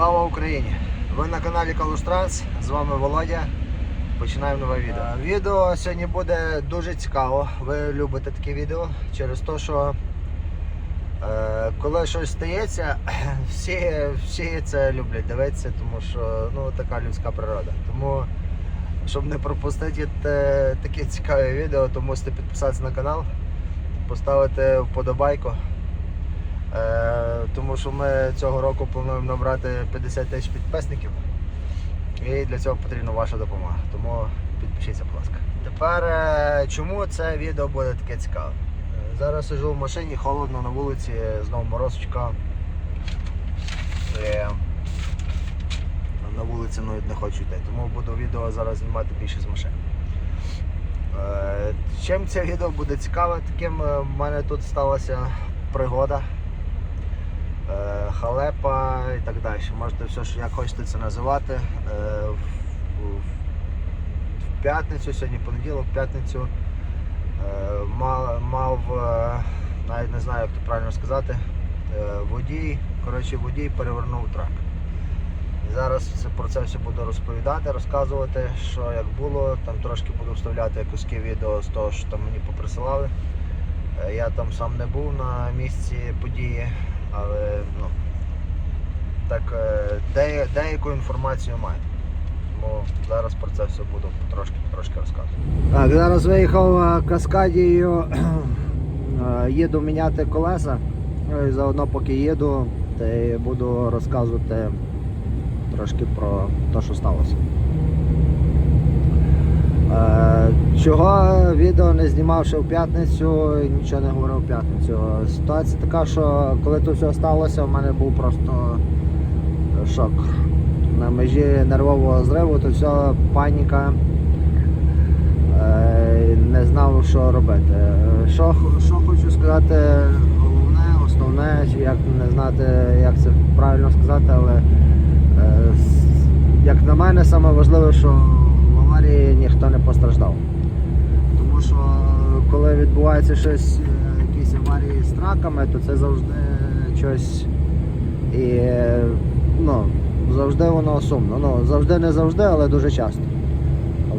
Слава Україні! Ви на каналі Калустранс, з вами Володя. Починаємо нове відео. Е, Відео сьогодні буде дуже цікаво. Ви любите такі відео через те, що е, коли щось стається, всі, всі це люблять дивитися, тому що ну, така людська природа. Тому, щоб не пропустити те- такі цікаві відео, то мусите підписатися на канал, поставити вподобайку. Е, тому що ми цього року плануємо набрати 50 тисяч підписників. І для цього потрібна ваша допомога. Тому підпишіться, будь ласка. Тепер е, чому це відео буде таке цікаве? Е, Зараз сижу в машині, холодно на вулиці, знову морозочка. Е, На вулиці навіть не хочу йти, тому буду відео зараз знімати більше з машини. Чим це відео буде цікаве, таким в мене тут сталася пригода, халепа і так далі. Можете все, що як хочете це називати. Е, В, п'ятницю, сьогодні понеділок, в п'ятницю е, мав, мав е, навіть не знаю, як це правильно сказати, е, водій, коротше, водій перевернув трак. І зараз про це все буду розповідати, розказувати, що як було. Там трошки буду вставляти куски відео з того, що там мені поприсилали. Е, Я там сам не був на місці події, але ну, так, е, де, деяку інформацію маю. Тому зараз про це все буду потрошки потрошки розказувати. Так, зараз виїхав е, каскадією, е, їду міняти колеса. Ну і заодно поки їду, буду розказувати трошки про те, що сталося. Е, Чого відео не знімав ще в п'ятницю, нічого не говорив в п'ятницю. Ситуація така, що коли то все сталося, в мене був просто шок. На межі нервового зриву, то все паніка. Е, Не знав, що робити. Що, що хочу сказати, головне, основне, як не знати, як це правильно сказати, але е, як на мене, саме важливе, що аварії ніхто не постраждав. Тому що коли відбувається щось, е, якісь аварії з траками, то це завжди щось і ну, завжди воно сумно. Ну, завжди не завжди, але дуже часто.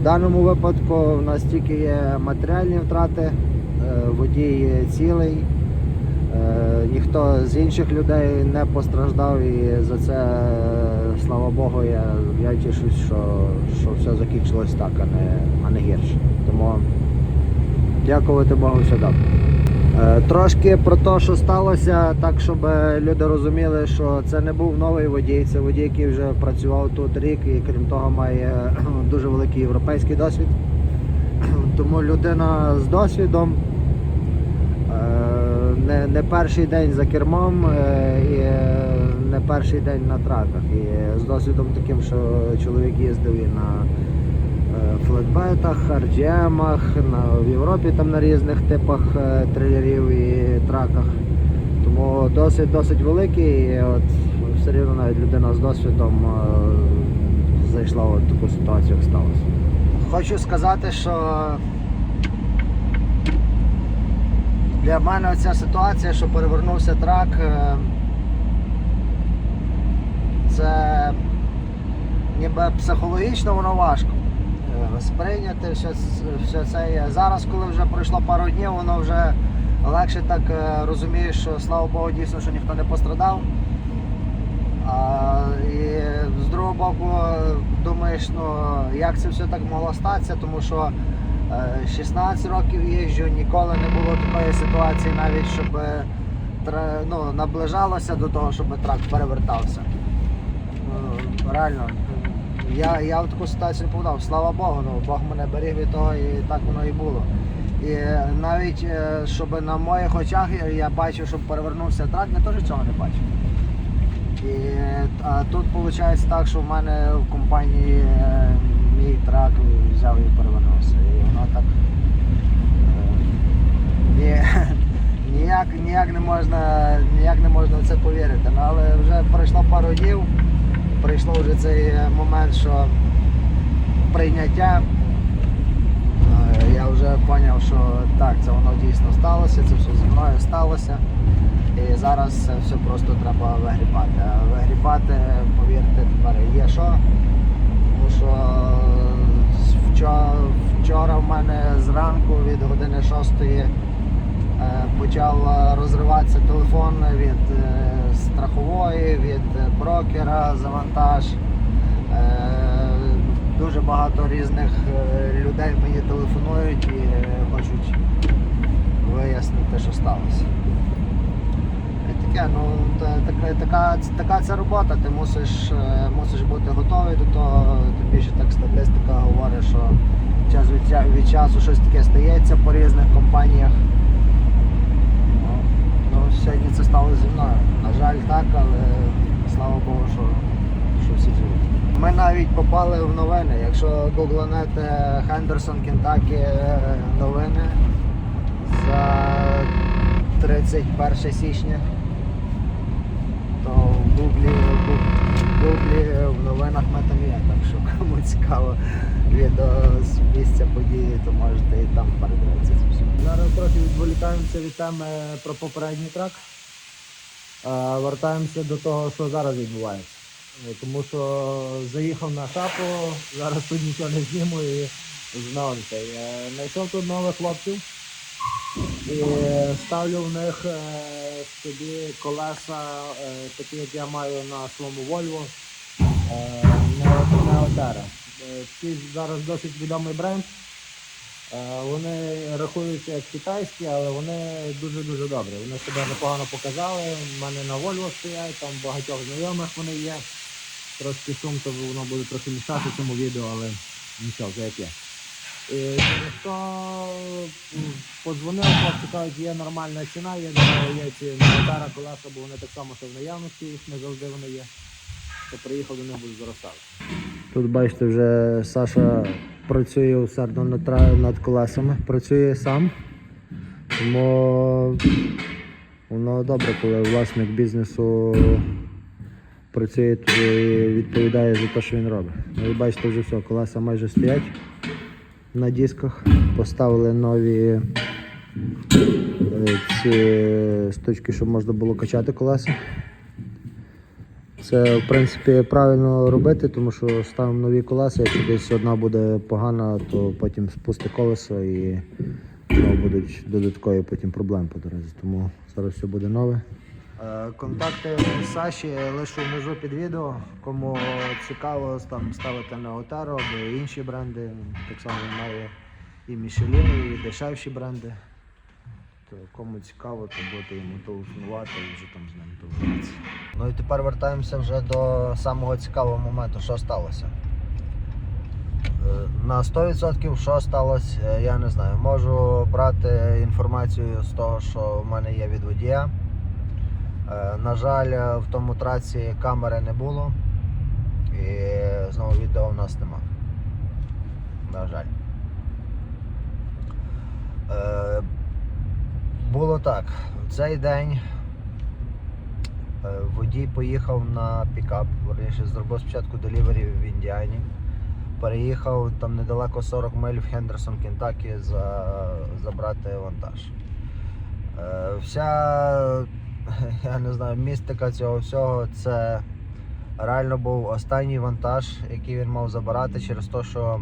В даному випадку в нас тільки є матеріальні втрати, е, водій цілий, ніхто з інших людей не постраждав і за це, е, слава Богу, я, я тішусь, що, що все закінчилось так, а не, а не гірше. Тому дякувати Богу, все добре. Е, Трошки про те, що сталося, так щоб люди розуміли, що це не був новий водій, це водій, який вже працював тут рік і крім того має дуже великий європейський досвід. Тому людина з досвідом е, не, не перший день за кермом е, і е, не перший день на траках. І з досвідом таким, що чоловік їздив і на е, флетбетах, RGM-ах, в Європі там на різних типах трейлерів і траках. Тому досить досить великий. І от все рівно навіть людина з досвідом зайшла в таку ситуацію, як сталося. Хочу сказати, що для мене ця ситуація, що перевернувся трак, е, це ніби психологічно воно важко. Е, Сприйняти все, все це. Зараз, коли вже пройшло пару днів, воно вже легше так е, розумієш, що слава Богу, дійсно, що ніхто не пострадав. А, і з другого боку, думаєш, ну як це все так могло статися, тому що 16 років їжджу, ніколи не було такої ситуації, навіть щоб е, ну, наближалося до того, щоб трак перевертався. Ну, реально, я, я в таку ситуацію не попадав. Слава Богу, ну, Бог мене беріг від того і так воно і було. І навіть е, щоб на моїх очах я- бачив, щоб перевернувся трак, я теж цього не бачив. І а тут виходить так, що в мене в компанії е, мій трак взяв і перевернувся. І воно так е, ні, ніяк, ніяк, не можна, ніяк не можна в це повірити. Ну, але вже пройшло пару днів, прийшло вже цей е, момент, що прийняття. Е, Я вже зрозумів, що так, це воно дійсно сталося, це все зі мною сталося. І зараз все просто треба вигрібати. А вигрібати, повірте, години що. Тому що е, вчора, вчора в мене зранку від години 6 е, почав розриватися телефон від е, страхової, від брокера за вантаж. Е, Дуже багато різних людей мені телефонують і хочуть вияснити, що сталося. Таке, ну така, така, така це робота, ти мусиш, е, мусиш бути готовий до того, тим більше так статистика говорить, що час від, від часу щось таке стається по різних компаніях. Ну, ну, сьогодні це стало зі мною. На жаль, так, але слава Богу, що, що всі живуть. Ми навіть попали в новини. Якщо гугланете Хендерсон, Кентакі новини за 31 січня, в Гуглі, в новинах там. Так що кому цікаво відео з місця події, то можете і там передивитися це все. Зараз трохи відволікаємося від теми про попередній трак. Е, Вертаємося до того, що зараз відбувається. Е, Тому що заїхав на шапу, зараз тут нічого не зніму і. Е, Знайшов тут нових хлопців і ставлю в них е, собі колеса, е, такі, як я маю на своєму Volvo, е, не, не Отера. Е, Ці зараз досить відомий бренд. Е, Вони рахуються як китайські, але вони дуже-дуже добрі. Вони себе непогано показали. У мене на Volvo стоять, там багатьох знайомих вони є. Трошки шум, то воно буде трохи мішати цьому відео, але нічого, вже як є. І через то м, подзвонив, хлопці кажуть, є нормальна ціна, є, ці Мotara колеса, бо вони так само що в наявності, їх не завжди вони є. То приїхав до них буду зростати. Тут бачите, вже Саша працює усердно над, над колесами, працює сам. Тому воно добре, коли власник бізнесу працює і відповідає за те, що він робить. Ну і бачите, вже все, колеса майже стоять на дисках. Поставили нові е, ці штучки, щоб можна було качати колеса. Це в принципі правильно робити, тому що ставимо нові колеса, якщо десь одна буде погана, то потім спусти колесо і будуть додаткові потім проблеми по дорозі. Тому зараз все буде нове. Е, Контакти Саші лишу внизу під відео. Кому цікаво там ставити на Отаро або інші бренди. Так само має і Michelin, і дешевші бренди. То кому цікаво, то будете йому телефонувати і вже там з ним телефонуватися. Ну і тепер вертаємося вже до самого цікавого моменту, що сталося. Е, На 100% що сталося, е, я не знаю. Можу брати інформацію з того, що в мене є від водія. Е, На жаль, е, в тому траці камери не було. І знову відео в нас нема. На жаль. Е, Було так. В цей день водій поїхав на пікап, верніше зробив спочатку делівері в Індіані. Переїхав там недалеко 40 миль в Хендерсон, Кентакі за, забрати вантаж. Е, Вся, я не знаю, містика цього всього це реально був останній вантаж, який він мав забирати через те, що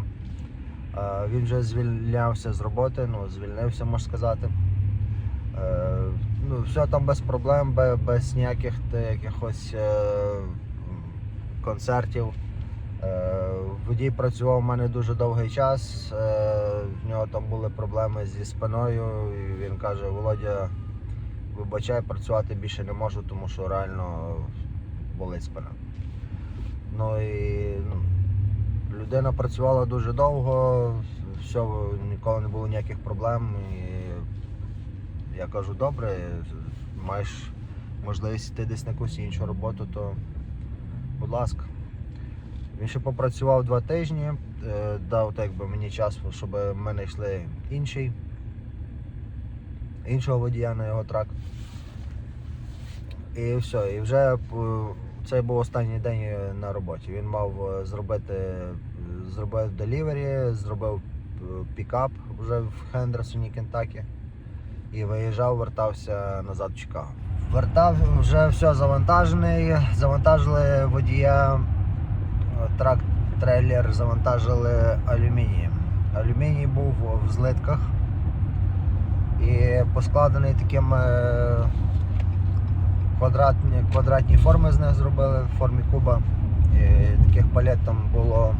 е, він вже звільнявся з роботи, ну, звільнився, можна сказати. Е, ну, все там без проблем, без, ніяких якихось е, концертів. Водій працював у мене дуже довгий час. В нього там були проблеми зі спиною. І він каже: Володя, вибачай, працювати більше не можу, тому що реально болить спина. Ну і ну, людина працювала дуже довго, все, ніколи не було ніяких проблем. І я кажу, добре, маєш можливість йти десь на якусь іншу роботу, то будь ласка. Він ще попрацював два тижні, е, дав так би мені час, щоб ми знайшли інший, іншого водія на його трак. І все, і вже е, це був останній день е, на роботі. Він мав е, зробити, зробив делівері, зробив пікап вже в Хендерсоні, Кентакі. І виїжджав, вертався назад в Чикаго. Вертав вже все завантажений, завантажили водія трак трейлер завантажили алюмінієм. Алюміній був в злитках і поскладений таким е, квадратні, квадратні форми з них зробили в формі куба. І таких палет там було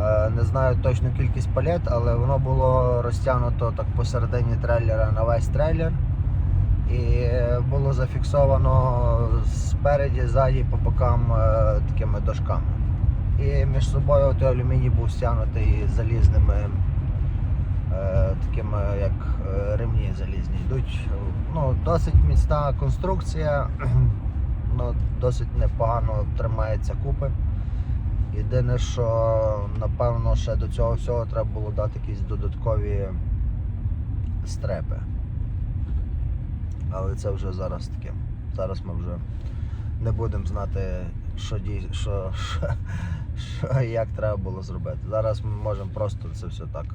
е, не знаю точну кількість палет, але воно було розтягнуто так посередині трейлера на весь трейлер. І було зафіксовано спереді, ззаді, по бокам е, такими дошками. І між собою той алюміній був стягнутий залізними такими як е, ремні залізні. Йдуть ну, досить міцна конструкція, ну, досить непогано тримається купи. Єдине, що напевно ще до цього всього треба було дати якісь додаткові стрепи. Але це вже зараз таке. Зараз ми вже не будемо знати, що, що, що, що як треба було зробити. Зараз ми можемо просто це все так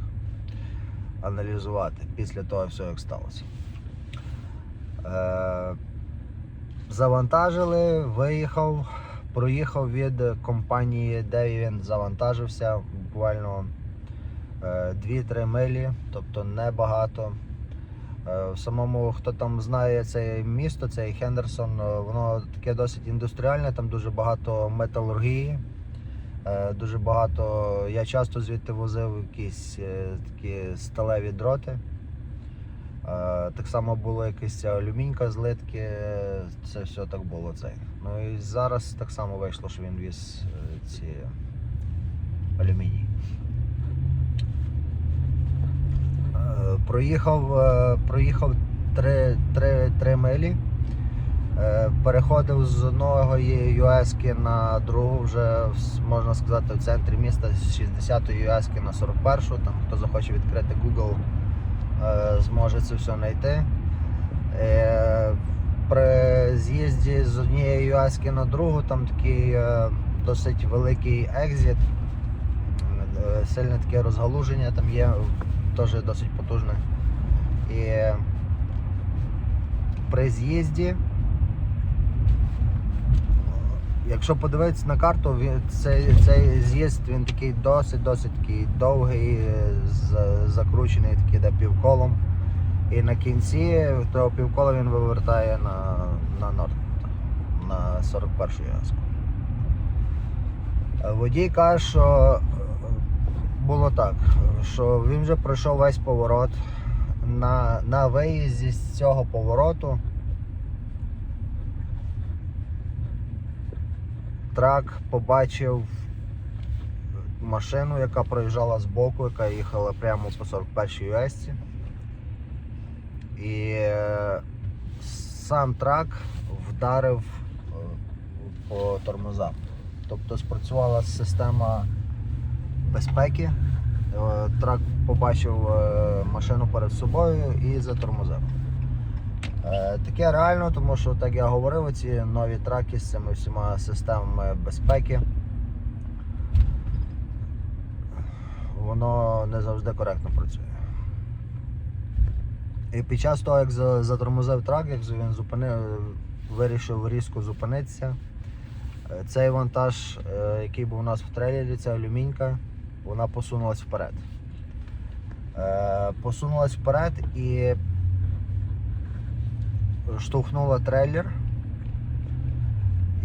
аналізувати після того всього, як сталося. Е, завантажили, виїхав, проїхав від компанії, де він завантажився, буквально е, 2-3 милі, тобто небагато. Е, В самому, хто там знає це місто, цей Хендерсон, е, воно таке досить індустріальне, там дуже багато металургії. Е, Дуже багато. Я часто звідти возив якісь е, такі сталеві дроти. Е, Так само було якась алюмінька злитки, е, це все так було цей. Ну і зараз так само вийшло, що він віз ці алюміній. Проїхав, проїхав 3, 3, 3 милі. Е, Переходив з одної юески на другу, вже можна сказати, в центрі міста з 60-ї юески на 41-шу. Там хто захоче відкрити Google, е, зможе це все знайти. Е, При з'їзді з однієї юески на другу там такий досить великий екзит. Е, Сильне таке розгалуження там є, теж досить потужне. І при з'їзді, якщо подивитися на карту, цей, цей з'їзд він такий досить-досить такий довгий, е, закручений такий де півколом. І на кінці того півкола він вивертає на, на норд, на 41 язку. Водій каже, що е, було так, що він вже пройшов весь поворот. На, на виїзді з цього повороту трак побачив машину, яка проїжджала з боку, яка їхала прямо по 41-й юесці. І е, сам трак вдарив е, по тормозам. Тобто спрацювала система безпеки. Е, Трак побачив машину перед собою і затормозив. Е, Таке реально, тому що, так я говорив, ці нові траки з цими всіма системами безпеки. Воно не завжди коректно працює. І під час того, як затормозив трак, як він зупинив, вирішив різко зупинитися. е, Цей вантаж, е, який був у нас в трейлері, ця алюмінька, вона посунулась вперед. Посунулась вперед і штовхнула трейлер.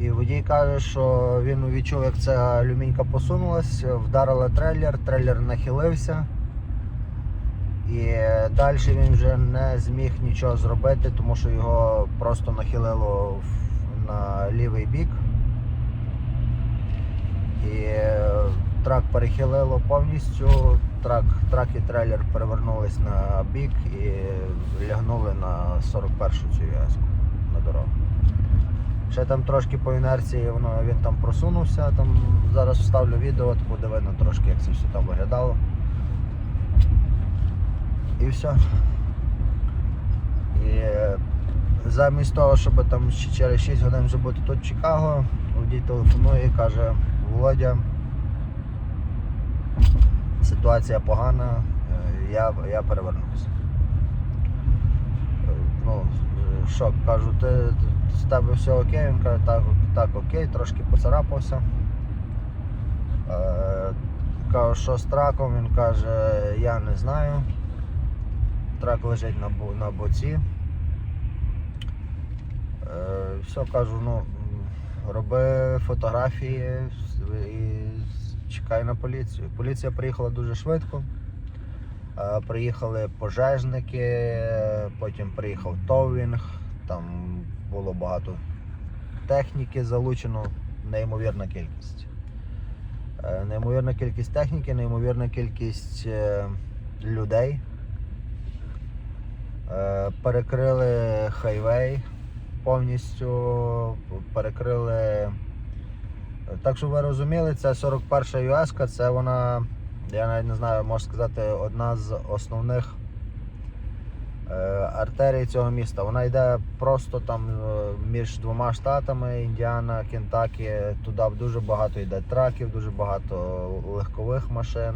І водій каже, що він відчув, як ця алюмінька посунулась, вдарила трейлер, трейлер нахилився. І далі він вже не зміг нічого зробити, тому що його просто нахилило на лівий бік. І трак перехилило повністю, трак, трак і трейлер перевернулись на бік і лягнули на 41-ю цю в'язку на дорогу. Ще там трошки по інерції воно, він там просунувся, там зараз вставлю відео, от буде видно трошки, як це все там виглядало. І все. І е, замість того, щоб там через 6 годин вже бути тут в Чикаго, водій телефонує і каже, Володя, ситуація погана, е, я, я перевернувся. Ну, що, кажу, ти- з тебе все окей? Він каже, так, так окей, трошки поцарапався. Е, кажу, що з траком, він каже, я не знаю. Трак лежить на, на боці. Е, все, кажу, ну, роби фотографії і чекай на поліцію. Поліція приїхала дуже швидко. Е, Приїхали пожежники, потім приїхав товінг, там було багато техніки залучено, неймовірна кількість. Е, Неймовірна кількість техніки, неймовірна кількість е, людей. Перекрили хайвей повністю, перекрили. Так що ви розуміли, це 41 ЮСК, це вона, я навіть не знаю, можу сказати, одна з основних е, артерій цього міста. Вона йде просто там е, між двома штатами Індіана, Кентакі. Туди дуже багато йде траків, дуже багато легкових машин.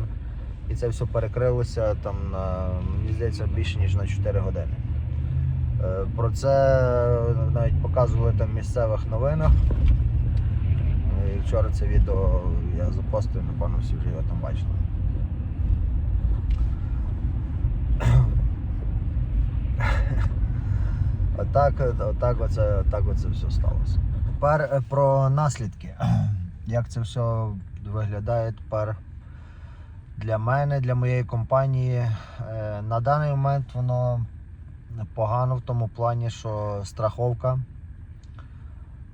І це все перекрилося там на, мені здається, більше ніж на 4 години. Е, Про це навіть показували там в місцевих новинах. Вчора це відео я запостив, напевно, всі вже його там бачили. Отак, отак, оце, отак оце все сталося. Тепер е, про наслідки. Як це все виглядає тепер для мене, для моєї компанії. Е, На даний момент воно погано в тому плані, що страховка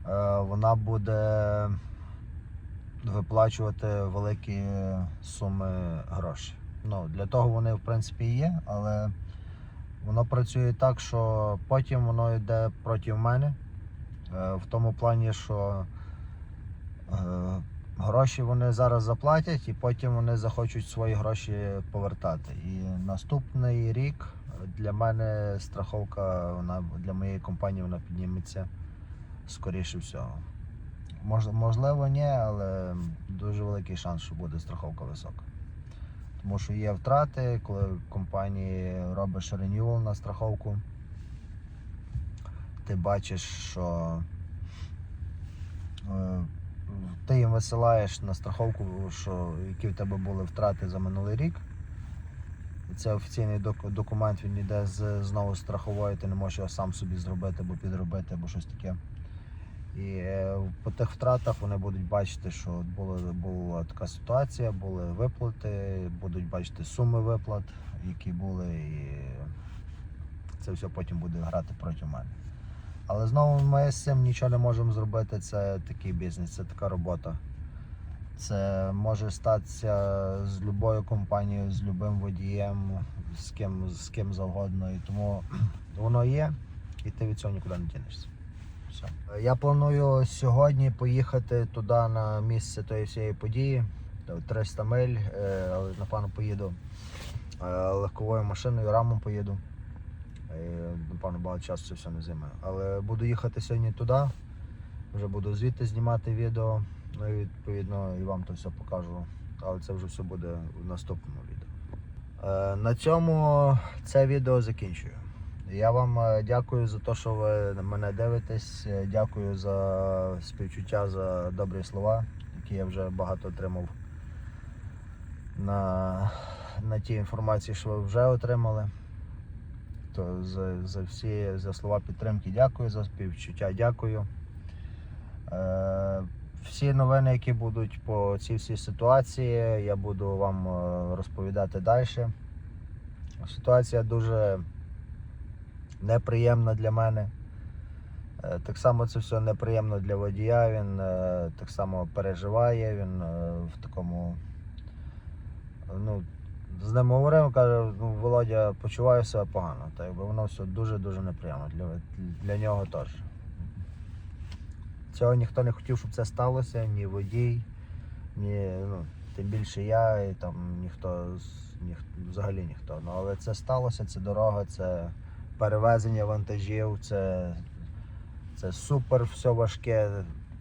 е, вона буде виплачувати великі суми грошей. Ну, для того вони в принципі є, але воно працює так, що потім воно йде проти мене. е, В тому плані, що е, гроші вони зараз заплатять і потім вони захочуть свої гроші повертати. І наступний рік для мене страховка вона для моєї компанії вона підніметься скоріше всього. Мож- Можливо, ні, але дуже великий шанс, що буде страховка висока. Тому що є втрати, коли компанії робиш ренювал на страховку, ти бачиш, що е, ти їм висилаєш на страховку, що які в тебе були втрати за минулий рік. Це офіційний док- документ, він йде з знову страхової, ти не можеш його сам собі зробити або підробити, або щось таке. І е, по тих втратах вони будуть бачити, що була, була така ситуація, були виплати, будуть бачити суми виплат, які були, і це все потім буде грати проти мене. Але знову ми з цим нічого не можемо зробити. Це такий бізнес, це така робота. Це може статися з будь-якою компанією, з будь-яким водієм, з ким, з ким завгодно. І тому воно є, і ти від цього нікуди не дінешся. Все. Я планую сьогодні поїхати туди на місце тої всієї події. 300 миль, е, напевно поїду е, легковою машиною, рамом поїду. Е, Напевно, багато часу це все не займе. Але буду їхати сьогодні туди. Вже буду звідти знімати відео. Ну і відповідно і вам то все покажу. Але це вже все буде в наступному відео. На цьому це відео закінчую. Я вам е, дякую за те, що ви мене дивитесь. Е, Дякую за співчуття, за добрі слова, які я вже багато отримав на, на ті інформації, що ви вже отримали. То за, за всі за слова підтримки дякую, за співчуття дякую. Е, всі новини, які будуть по цій всій ситуації, я буду вам е, розповідати далі. Ситуація дуже неприємна для мене. Е, Так само це все неприємно для водія. Він е, так само переживає, він е, в такому. Ну, з ним говорив, каже, ну, Володя, почуваю себе погано. Так якби воно все дуже-дуже неприємно для, для нього теж. Цього ніхто не хотів, щоб це сталося, ні водій, ні, ну, тим більше я, і там ніхто, ніх, взагалі ніхто. Ну, але це сталося, це дорога, це перевезення вантажів, це, це супер все важке.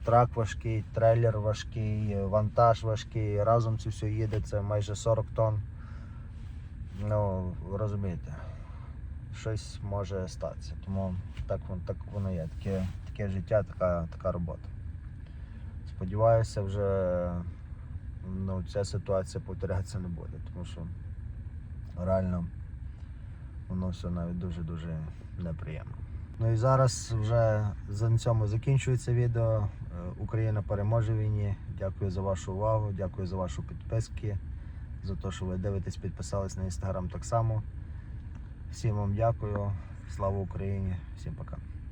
Трак важкий, трейлер важкий, вантаж важкий. Разом це все їде, це майже 40 тонн. Ну, розумієте, щось може статися. Тому так, так воно є. Таке, таке життя, така, така робота. Сподіваюся, вже ну, ця ситуація повторятися не буде, тому що реально воно все навіть дуже-дуже неприємно. Ну і зараз вже на цьому закінчується відео. Е, Україна переможе війні. Дякую за вашу увагу, дякую за вашу підписки, за те, що ви дивитесь, підписались на інстаграм так само. Всім вам дякую. Слава Україні, всім пока.